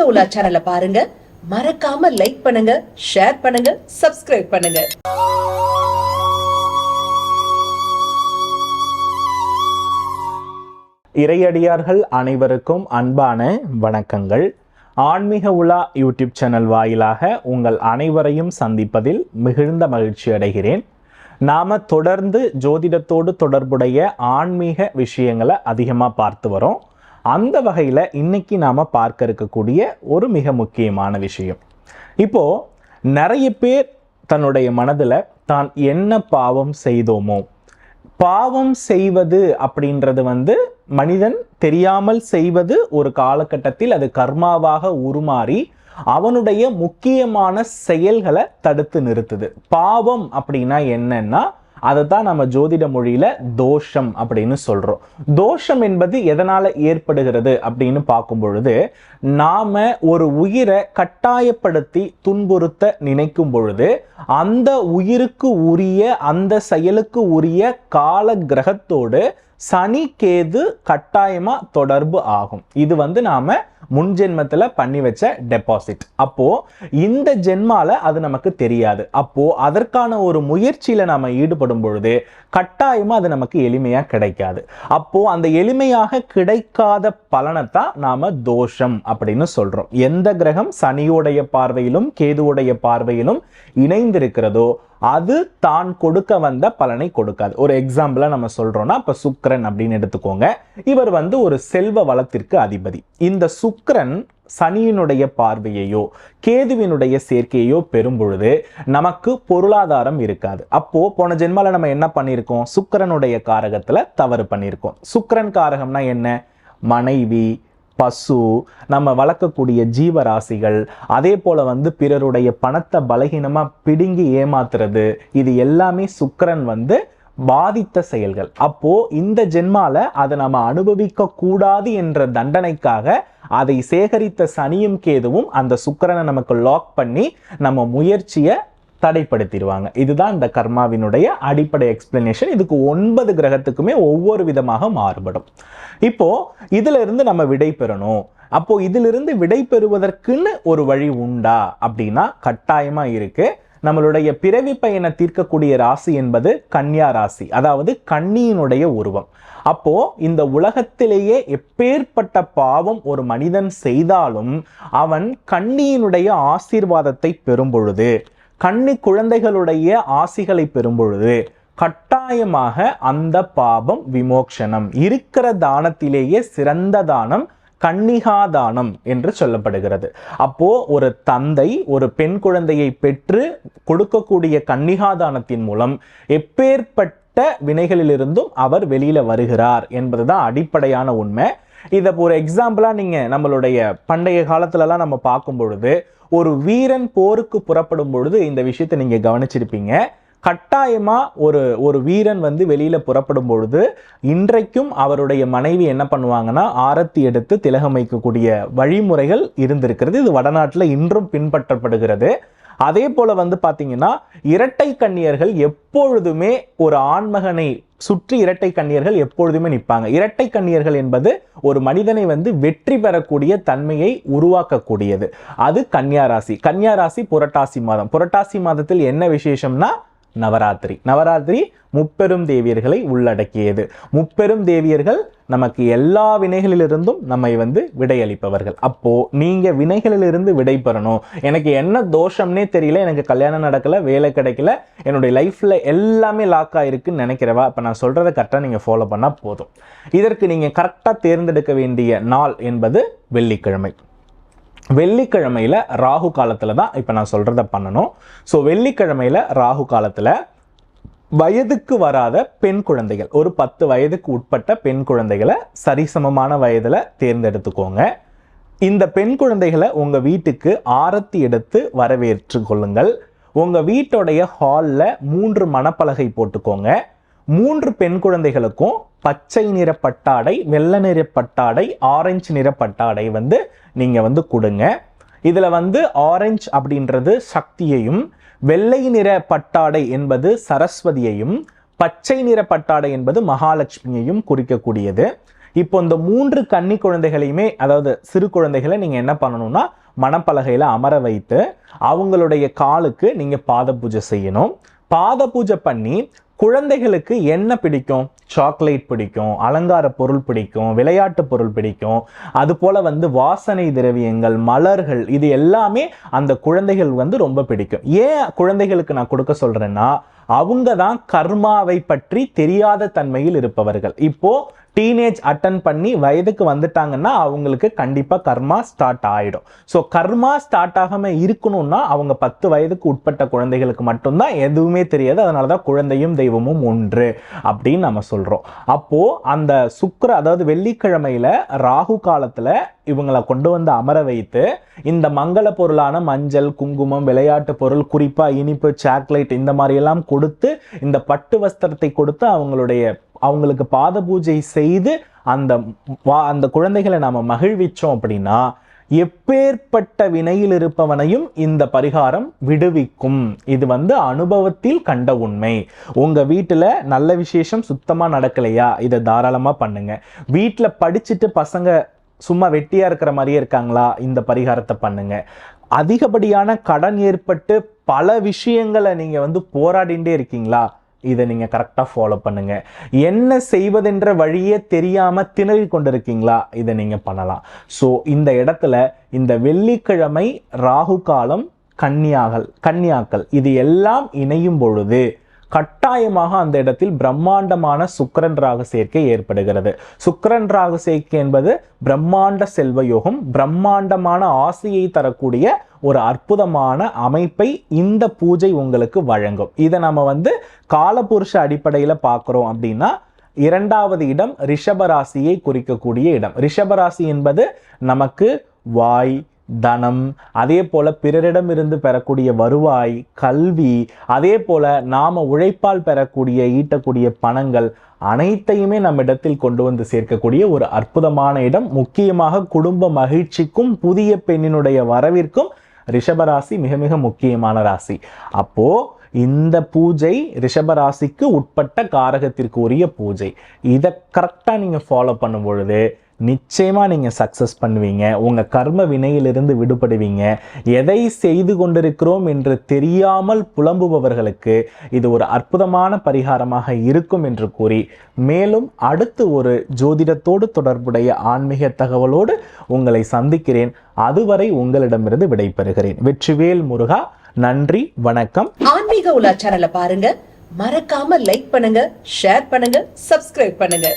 ஆன்மீக உலா சேனலை பாருங்க. மறக்காம லைக் பண்ணுங்க ஷேர் பண்ணுங்க சப்ஸ்கிரைப் பண்ணுங்க. இறையடியார்கள் அனைவருக்கும் அன்பான வணக்கங்கள். ஆன்மீக உலா யூடியூப் சேனல் வாயிலாக உங்கள் அனைவரையும் சந்திப்பதில் மிகுந்த மகிழ்ச்சி அடைகிறேன். நாம தொடர்ந்து ஜோதிடத்தோடு தொடர்புடைய ஆன்மீக விஷயங்களை அதிகமாக பார்த்து வரோம். அந்த வகையில் இன்றைக்கி நாம் பார்க்க இருக்கக்கூடிய ஒரு மிக முக்கியமான விஷயம். இப்போது நிறைய பேர் தன்னுடைய மனதில் தான் என்ன பாவம் செய்தோமோ பாவம் செய்வது அப்படின்றது வந்து மனிதன் தெரியாமல் செய்வது ஒரு காலகட்டத்தில் அது கர்மாவாக உருமாறி அவனுடைய முக்கியமான செயல்களை தடுத்து நிறுத்துது. பாவம் அப்படின்னா என்னன்னா அதை தான் நம்ம ஜோதிட மொழியில தோஷம் அப்படின்னு சொல்றோம். தோஷம் என்பது எதனால ஏற்படுகிறது அப்படின்னு பார்க்கும் பொழுது நாம ஒரு உயிரை கட்டாயப்படுத்தி துன்புறுத்த நினைக்கும் பொழுது அந்த உயிருக்கு உரிய அந்த செயலுக்கு உரிய கால கிரகத்தோடு சனி கேது கட்டாயமா தொடர்பு ஆகும். இது வந்து நாம முன் ஜென்மத்தில் பண்ணி வச்ச டெபாசிட் அப்போ இந்த ஜென்மால அது நமக்கு தெரியாது. அப்போ அதற்கான ஒரு முயற்சியில நாம ஈடுபடும் பொழுது கட்டாயமா அது நமக்கு எளிமையா கிடைக்காது. அப்போ அந்த எளிமையாக கிடைக்காத பலனைத்தான் நாம தோஷம் அப்படின்னு சொல்றோம். எந்த கிரகம் சனியுடைய பார்வையிலும் கேதுவுடைய பார்வையிலும் இணைந்திருக்கிறதோ அது தான் கொடுக்க வந்த பலனை கொடுக்காது. ஒரு எக்ஸாம்பிளா நம்ம சொல்றோம்னா இப்ப சுக்கரன் அப்படின்னு எடுத்துக்கோங்க. இவர் வந்து ஒரு செல்வ வளத்திற்கு அதிபதி. இந்த சுக்கரன் சனியினுடைய பார்வையையோ கேதுவினுடைய சேர்க்கையோ பெறும் பொழுது நமக்கு பொருளாதாரம் இருக்காது. அப்போ போன ஜென்மால நம்ம என்ன பண்ணியிருக்கோம்? சுக்கரனுடைய காரகத்துல தவறு பண்ணியிருக்கோம். சுக்கரன் காரகம்னா என்ன? மனைவி பசு நம்ம வளர்க்கக்கூடிய ஜீவராசிகள் அதே போல வந்து பிறருடைய பணத்தை பலகீனமா பிடுங்கி ஏமாத்துறது இது எல்லாமே சுக்கரன் வந்து பாதித்த செயல்கள். அப்போ இந்த ஜென்மால அதை நம்ம அனுபவிக்க கூடாது என்ற தண்டனைக்காக அதை சேகரித்த சனியும் கேதுவும் அந்த சுக்கரனை நமக்கு லாக் பண்ணி நம்ம முயற்சியை தடைப்படுத்திடுவாங்க இதுதான் இந்த கர்மாவினுடைய அடிப்படை எக்ஸ்பிளனேஷன் இதுக்கு ஒன்பது கிரகத்துக்குமே ஒவ்வொரு விதமாக மாறுபடும். இப்போ இதுல இருந்து நம்ம விடை பெறணும். அப்போ இதிலிருந்து விடை பெறுவதற்குன்னு ஒரு வழி உண்டா? அப்படின்னா கட்டாயமா இருக்கு. நம்மளுடைய பிறவி பயனை தீர்க்கக்கூடிய ராசி என்பது கன்னியா ராசி அதாவது கன்னியினுடைய உருவம். அப்போ இந்த உலகத்திலேயே எப்பேற்பட்ட பாவம் ஒரு மனிதன் செய்தாலும் அவன் கன்னியினுடைய ஆசீர்வாதத்தை பெறும் பொழுது கன்னி குழந்தைகளுடைய ஆசிகளை பெறும் பொழுது கட்டாயமாக அந்த பாபம் விமோக்ஷனம் இருக்கிற தானத்திலேயே சிறந்த தானம் கன்னிகாதானம் என்று சொல்லப்படுகிறது. அப்போ ஒரு தந்தை ஒரு பெண் குழந்தையை பெற்று கொடுக்கக்கூடிய கன்னிகாதானத்தின் மூலம் எப்பேற்பட்ட வினைகளிலிருந்தும் அவர் வெளியில வருகிறார் என்பதுதான் அடிப்படையான உண்மை. இதை ஒரு எக்ஸாம்பிளா நீங்க நம்மளுடைய பண்டைய காலத்துலலாம் நம்ம பார்க்கும் பொழுது ஒரு வீரன் போருக்கு புறப்படும் பொழுது இந்த விஷயத்தை நீங்க கவனிச்சிருப்பீங்க. கட்டாயமா ஒரு ஒரு வீரன் வந்து வெளியில புறப்படும் பொழுது இன்றைக்கும் அவருடைய மனைவி என்ன பண்ணுவாங்கன்னா ஆரத்தி எடுத்து திலகம் வைக்கக்கூடிய வழிமுறைகள் இருந்திருக்கிறது. இது வடநாட்டில் இன்றும் பின்பற்றப்படுகிறது. அதே போல வந்து பாத்தீங்கன்னா இரட்டை கன்னியர்கள் எப்பொழுதுமே ஒரு ஆண்மகனை சுற்றி இரட்டை கன்னியர்கள் எப்பொழுதுமே நிற்பாங்க. இரட்டை கன்னியர்கள் என்பது ஒரு மனிதனை வந்து வெற்றி பெறக்கூடிய தன்மையை உருவாக்கக்கூடியது. அது கன்னியா ராசி. கன்னியா ராசி புரட்டாசி மாதம். புரட்டாசி மாதத்தில் என்ன விசேஷம்னா நவராத்திரி. நவராத்திரி முப்பெரும் தேவியர்களை உள்ளடக்கியது. முப்பெரும் தேவியர்கள் நமக்கு எல்லா வினைகளிலிருந்தும் நம்மை வந்து விடையளிப்பவர்கள். அப்போ நீங்க வினைகளிலிருந்து விடை பெறணும் எனக்கு என்ன தோஷம்னே தெரியல எனக்கு கல்யாணம் நடக்கல வேலை கிடைக்கல என்னுடைய லைஃப்ல எல்லாமே லாக் ஆயிருக்குன்னு நினைக்கிறவா? அப்ப நான் சொல்றதை கரெக்டாக நீங்க ஃபாலோ பண்ணால் போதும். இதற்கு நீங்க கரெக்டாக தேர்ந்தெடுக்க வேண்டிய நாள் என்பது வெள்ளிக்கிழமை. வெள்ளிக்கிழமையில் ராகு காலத்தில் தான் இப்போ நான் சொல்கிறத பண்ணணும். ஸோ வெள்ளிக்கிழமையில் ராகு காலத்தில் வயதுக்கு வராத பெண் குழந்தைகள் ஒரு பத்து வயதுக்கு உட்பட்ட பெண் குழந்தைகளை சரிசமமான வயதில் தேர்ந்தெடுத்துக்கோங்க. இந்த பெண் குழந்தைகளை உங்கள் வீட்டுக்கு ஆரத்தி எடுத்து வரவேற்று கொள்ளுங்கள். உங்கள் வீட்டுடைய ஹாலில் மூன்று மணப்பலகை போட்டுக்கோங்க. மூன்று பெண் குழந்தைகளுக்கும் பச்சை நிற பட்டாடை வெள்ளை நிற பட்டாடை ஆரஞ்சு நிற பட்டாடை வந்து நீங்கள் வந்து கொடுங்க. இதில் வந்து ஆரஞ்சு அப்படின்றது சக்தியையும் வெள்ளை நிற பட்டாடை என்பது சரஸ்வதியையும் பச்சை நிற பட்டாடை என்பது மகாலட்சுமியையும் குறிக்கக்கூடியது. இப்போ இந்த மூன்று கன்னி குழந்தைகளையுமே அதாவது சிறு குழந்தைகளை நீங்கள் என்ன பண்ணணும்னா மணப்பலகையில் அமர வைத்து அவங்களுடைய காலுக்கு நீங்கள் பாத பூஜை செய்யணும். பாத பூஜை பண்ணி குழந்தைகளுக்கு என்ன பிடிக்கும்? சாக்லேட் பிடிக்கும் அலங்கார பொருள் பிடிக்கும் விளையாட்டு பொருள் பிடிக்கும். அதுபோல் வந்து வாசனை திரவியங்கள் மலர்கள் இது எல்லாமே அந்த குழந்தைகள் வந்து ரொம்ப பிடிக்கும். ஏன் குழந்தைகளுக்கு நான் கொடுக்க சொல்றேன்னா அவங்க தான் கர்மாவை பற்றி தெரியாத தன்மையில் இருப்பவர்கள். இப்போது டீனேஜ் அட்டன் பண்ணி வயதுக்கு வந்துட்டாங்கன்னா அவங்களுக்கு கண்டிப்பாக கர்மா ஸ்டார்ட் ஆகிடும் ஸோ கர்மா ஸ்டார்ட் ஆகாமல் இருக்கணும்னா அவங்க பத்து வயதுக்கு உட்பட்ட குழந்தைகளுக்கு மட்டும்தான் எதுவுமே தெரியாது. அதனால தான் குழந்தையும் தெய்வமும் ஒன்று அப்படின்னு நம்ம சொல்கிறோம் அப்போ அந்த சுக்கர அதாவது வெள்ளிக்கிழமையில் ராகு காலத்தில் இவங்களை கொண்டு வந்து அமர வைத்து இந்த மங்கள பொருளான மஞ்சள் குங்குமம் விளையாட்டு பொருள் குறிப்பாக இனிப்பு சாக்லேட் இந்த மாதிரி எல்லாம் கொடுத்து இந்த பட்டு வஸ்திரத்தை கொடுத்து அவங்களுடைய அவங்களுக்கு பாத பூஜை செய்து அந்த வா- அந்த குழந்தைகளை நாம் மகிழ்விச்சோம் அப்படின்னா எப்பேற்பட்ட வினையில் இருப்பவனையும் இந்த பரிகாரம் விடுவிக்கும். இது வந்து அனுபவத்தில் கண்ட உண்மை. உங்கள் வீட்டில் நல்ல விசேஷம் சுத்தமாக நடக்கலையா? இதை தாராளமாக பண்ணுங்க. வீட்டில் படிச்சுட்டு பசங்க சும்மா வெட்டியாக இருக்கிற மாதிரியே இருக்காங்களா? இந்த பரிகாரத்தை பண்ணுங்க. அதிகப்படியான கடன் ஏற்பட்டு பல விஷயங்களை நீங்கள் வந்து போராடிண்டே இருக்கீங்களா? இதை நீங்க கரெக்டா ஃபாலோ பண்ணுங்க. என்ன செய்வதென்ற வழியே தெரியாம திணறி கொண்டிருக்கீங்களா? இதை நீங்க பண்ணலாம். ஸோ இந்த இடத்துல இந்த வெள்ளிக்கிழமை ராகு காலம் கன்னியாகல் கன்னியாக்கள் இது எல்லாம் இணையும் பொழுது கட்டாயமாக அந்த இடத்தில் பிரம்மாண்டமான சுக்கரன் ராக சேர்க்கை ஏற்படுகிறது. சுக்கரன் ராக சேர்க்கை என்பது பிரம்மாண்ட செல்வ யோகம் பிரம்மாண்டமான ஆசையை தரக்கூடிய ஒரு அற்புதமான அமைப்பை இந்த பூஜை உங்களுக்கு வழங்கும். இதை நம்ம வந்து காலபுருஷ அடிப்படையில் பார்க்குறோம் அப்படின்னா இரண்டாவது இடம் ரிஷபராசியை குறிக்கக்கூடிய இடம். ரிஷபராசி என்பது நமக்கு வாய் தனம் அதே போல பிறரிடமிருந்து பெறக்கூடிய வருவாய் கல்வி அதே போல நாம உழைப்பால் பெறக்கூடிய ஈட்டக்கூடிய பணங்கள் அனைத்தையுமே நம்ம இடத்தில் கொண்டு வந்து சேர்க்கக்கூடிய ஒரு அற்புதமான இடம். முக்கியமாக குடும்ப மகிழ்ச்சிக்கும் புதிய பெண்ணினுடைய வரவிற்கும் ரிஷபராசி மிக மிக முக்கியமான ராசி. அப்போ இந்த பூஜை ரிஷபராசிக்கு உட்பட்ட காரகத்திற்கு உரிய பூஜை. இதை கரெக்டாக நீங்கள் ஃபாலோ பண்ணும் பொழுது நிச்சயமா நீங்கள் சக்ஸஸ் பண்ணுவீங்க. உங்க கர்ம வினையிலிருந்து விடுபடுவீங்க. எதை செய்து கொண்டிருக்கிறோம் என்று தெரியாமல் புலம்புபவர்களுக்கு இது ஒரு அற்புதமான பரிகாரமாக இருக்கும் என்று கூறி மேலும் அடுத்து ஒரு ஜோதிடத்தோடு தொடர்புடைய ஆன்மீக தகவலோடு உங்களை சந்திக்கிறேன். அதுவரை உங்களிடமிருந்து விடைபெறுகிறேன். வெற்றிவேல் முருகா நன்றி வணக்கம். ஆன்மீக உலா சேனலை பாருங்க. மறக்காம லைக் பண்ணுங்க ஷேர் பண்ணுங்க சப்ஸ்கிரைப் பண்ணுங்க.